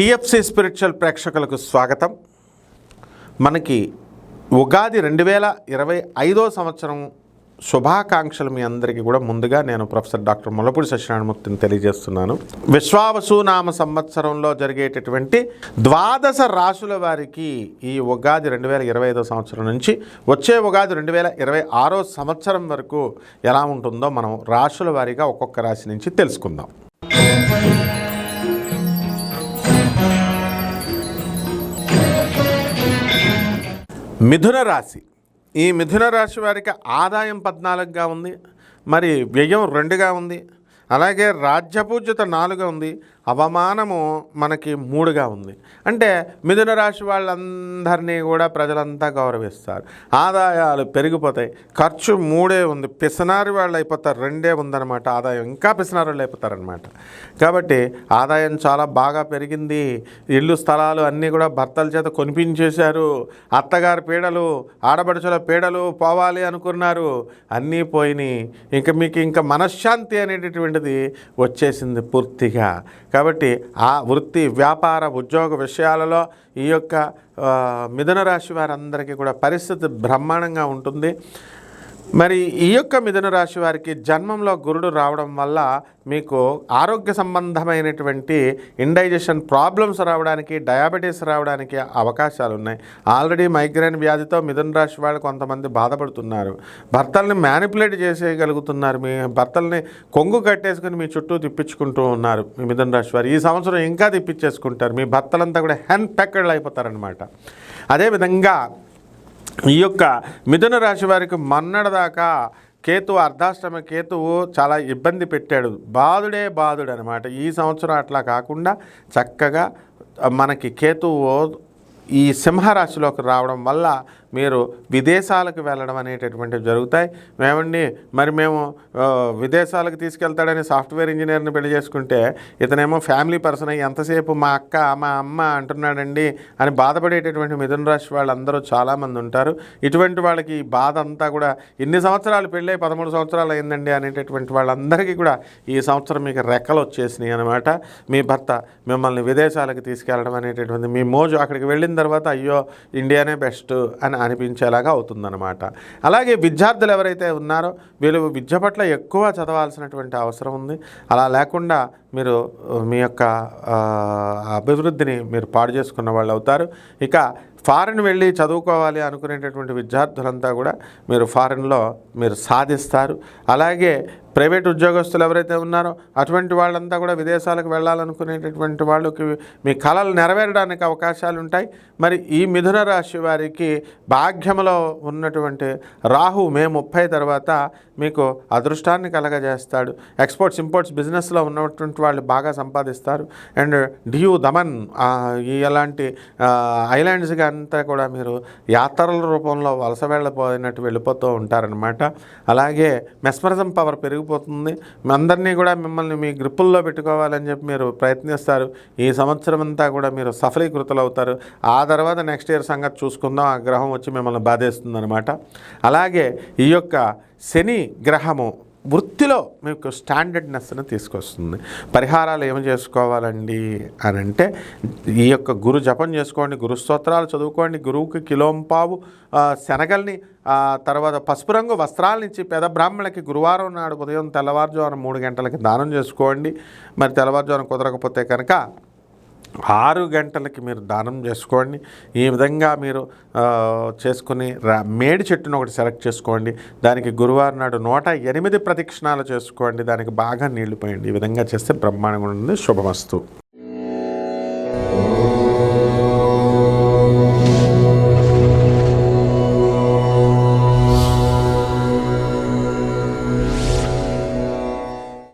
PFC spiritual ప్రేక్షకులకు స్వాగతం. మనకి ఉగాది రెండు వేల ఇరవై ఐదో సంవత్సరం శుభాకాంక్షలు మీ అందరికీ కూడా ముందుగా నేను ప్రొఫెసర్ డాక్టర్ ములపూడి సత్యనారాయణమూర్తిని తెలియజేస్తున్నాను. విశ్వావసునామ సంవత్సరంలో జరిగేటటువంటి ద్వాదశ రాశుల వారికి ఈ ఉగాది రెండు వేల ఇరవై ఐదో సంవత్సరం నుంచి వచ్చే ఉగాది రెండు వేల ఇరవై ఆరో సంవత్సరం వరకు ఎలా ఉంటుందో మనం రాశుల వారీగా ఒక్కొక్క రాశి నుంచి తెలుసుకుందాం. మిథున రాశి. ఈ మిథున రాశి వారికి ఆదాయం పద్నాలుగుగా ఉంది. మరి వ్యయం రెండుగా ఉంది. అలాగే రాజ్యపూజ్యత నాలుగుగా ఉంది. అవమానము మనకి మూడుగా ఉంది. అంటే మిథున రాశి వాళ్ళందరినీ కూడా ప్రజలంతా గౌరవిస్తారు. ఆదాయాలు పెరిగిపోతాయి. ఖర్చు మూడే ఉంది. పిసనారి వాళ్ళు అయిపోతారు. రెండే ఉందన్నమాట. ఆదాయం ఇంకా పిసనారి వాళ్ళు అయిపోతారనమాట కాబట్టి ఆదాయం చాలా బాగా పెరిగింది. ఇల్లు స్థలాలు అన్నీ కూడా భర్తల చేత కొనిపించేశారు. అత్తగారి పీడలు ఆడబడుచుల పీడలు పోవాలి అనుకున్నారు. అన్నీ పోయినాయి. ఇంకా మీకు ఇంకా మనశ్శాంతి అనేటటువంటిది వచ్చేసింది పూర్తిగా. కాబట్టి ఆ వృత్తి వ్యాపార ఉద్యోగ విషయాలలో ఈ యొక్క మిథున రాశి వారందరికీ కూడా పరిస్థితి బ్రహ్మాండంగా ఉంటుంది. మరి ఈ యొక్క మిథున రాశి వారికి జన్మంలో గురుడు రావడం వల్ల మీకు ఆరోగ్య సంబంధమైనటువంటి ఇండైజెషన్ ప్రాబ్లమ్స్ రావడానికి డయాబెటీస్ రావడానికి అవకాశాలు ఉన్నాయి. ఆల్రెడీ మైగ్రేన్ వ్యాధితో మిథున రాశి వాళ్ళు కొంతమంది బాధపడుతున్నారు. భర్తల్ని మ్యానిపులేట్ చేసేయగలుగుతున్నారు. మీ భర్తల్ని కొంగు కట్టేసుకుని మీ చుట్టూ తిప్పించుకుంటూ ఉన్నారు మీ మిథున రాశి వారు. ఈ సంవత్సరం ఇంకా తిప్పించేసుకుంటారు. మీ భర్తలంతా కూడా హెన్ పెక్కడ్లు అయిపోతారనమాట అదేవిధంగా ఈ యొక్క మిథున రాశి వారికి మొన్నటిదాకా కేతు అర్ధాష్టమ కేతువు చాలా ఇబ్బంది పెట్టాడు. బాధుడే బాధుడు అనమాట ఈ సంవత్సరం అట్లా కాకుండా చక్కగా మనకి కేతువు ఈ సింహరాశిలోకి రావడం వల్ల మీరు విదేశాలకు వెళ్ళడం అనేటటువంటివి జరుగుతాయి. మేమండి మరి మేము విదేశాలకు తీసుకెళ్తాడని సాఫ్ట్వేర్ ఇంజనీర్ని పెళ్ళి చేసుకుంటే ఇతనేమో ఫ్యామిలీ పర్సన్ అయ్యి ఎంతసేపు మా అక్క మా అమ్మ అంటున్నాడండి అని బాధపడేటటువంటి మిథున రాశి వాళ్ళందరూ చాలామంది ఉంటారు. ఇటువంటి వాళ్ళకి ఈ బాధ అంతా కూడా ఇన్ని సంవత్సరాలు పెళ్ళై పదమూడు సంవత్సరాలు అయిందండి అనేటటువంటి వాళ్ళందరికీ కూడా ఈ సంవత్సరం మీకు రెక్కలు వచ్చేసినాయి అనమాట మీ భర్త మిమ్మల్ని విదేశాలకు తీసుకెళ్ళడం అనేటటువంటి మీ మోజు అక్కడికి వెళ్ళిన తర్వాత అయ్యో ఇండియానే బెస్ట్ అని అనిపించేలాగా అవుతుందన్నమాట. అలాగే విద్యార్థులు ఎవరైతే ఉన్నారో వీళ్ళు విద్య పట్ల ఎక్కువ చదవాల్సినటువంటి అవసరం ఉంది. అలా లేకుండా మీరు మీ యొక్క అభివృద్ధిని మీరు పాడు చేసుకున్న వాళ్ళు అవుతారు ఇక ఫారిన్ వెళ్ళి చదువుకోవాలి అనుకునేటటువంటి విద్యార్థులంతా కూడా మీరు ఫారిన్లో మీరు సాధిస్తారు. అలాగే ప్రైవేట్ ఉద్యోగస్తులు ఎవరైతే ఉన్నారో అటువంటి వాళ్ళంతా కూడా విదేశాలకు వెళ్ళాలనుకునేటటువంటి వాళ్ళకి మీ కళలు నెరవేరడానికి అవకాశాలు ఉంటాయి. మరి ఈ మిథున రాశి వారికి భాగ్యములో ఉన్నటువంటి రాహు మే ముప్పై తర్వాత మీకు అదృష్టాన్ని కలగజేస్తాడు. ఎక్స్పోర్ట్స్ ఇంపోర్ట్స్ బిజినెస్లో ఉన్నటువంటి వాళ్ళు బాగా సంపాదిస్తారు. అండ్ డియూ దమన్ ఆ, ఈ అలాంటి ఐలాండ్స్గా అంతా కూడా మీరు యాత్రల రూపంలో వలస వెళ్ళిపోయినట్టు వెళ్ళిపోతూ ఉంటారనమాట అలాగే మెస్మరిజం పవర్ పెరిగిపోతుంది. అందరినీ కూడా మిమ్మల్ని మీ గ్రిప్పుల్లో పెట్టుకోవాలని చెప్పి మీరు ప్రయత్నిస్తారు. ఈ సంవత్సరం అంతా కూడా మీరు సఫలీకృతులు అవుతారు ఆ తర్వాత నెక్స్ట్ ఇయర్ సంగతి చూసుకుందాం. ఆ గ్రహం వచ్చి మిమ్మల్ని బాధేస్తుంది అనమాట అలాగే ఈ యొక్క శని గ్రహము వృత్తిలో మీకు స్టాండర్డ్నెస్ని తీసుకొస్తుంది. పరిహారాలు ఏమి చేసుకోవాలండి అని అంటే ఈ యొక్క గురు జపం చేసుకోండి గురు స్తోత్రాలు చదువుకోండి గురువుకి కిలోంపావు శనగల్ని తర్వాత పసుపు రంగు వస్త్రాలనిచ్చి పేద బ్రాహ్మణులకి గురువారం నాడు ఉదయం తెల్లవారుజామున మూడు గంటలకి దానం చేసుకోండి. మరి తెల్లవారుజామున కుదరకపోతే కనుక ఆరు గంటలకి మీరు దానం చేసుకోండి. ఈ విధంగా మీరు చేసుకుని రా మేడి చెట్టును ఒకటి సెలెక్ట్ చేసుకోండి. దానికి గురువారం నాడు నూట ఎనిమిది ప్రదక్షిణాలు చేసుకోండి. దానికి బాగా నీళ్ళు పోయండి. ఈ విధంగా చేస్తే బ్రహ్మాండంగా ఉంటుంది. శుభమస్తు.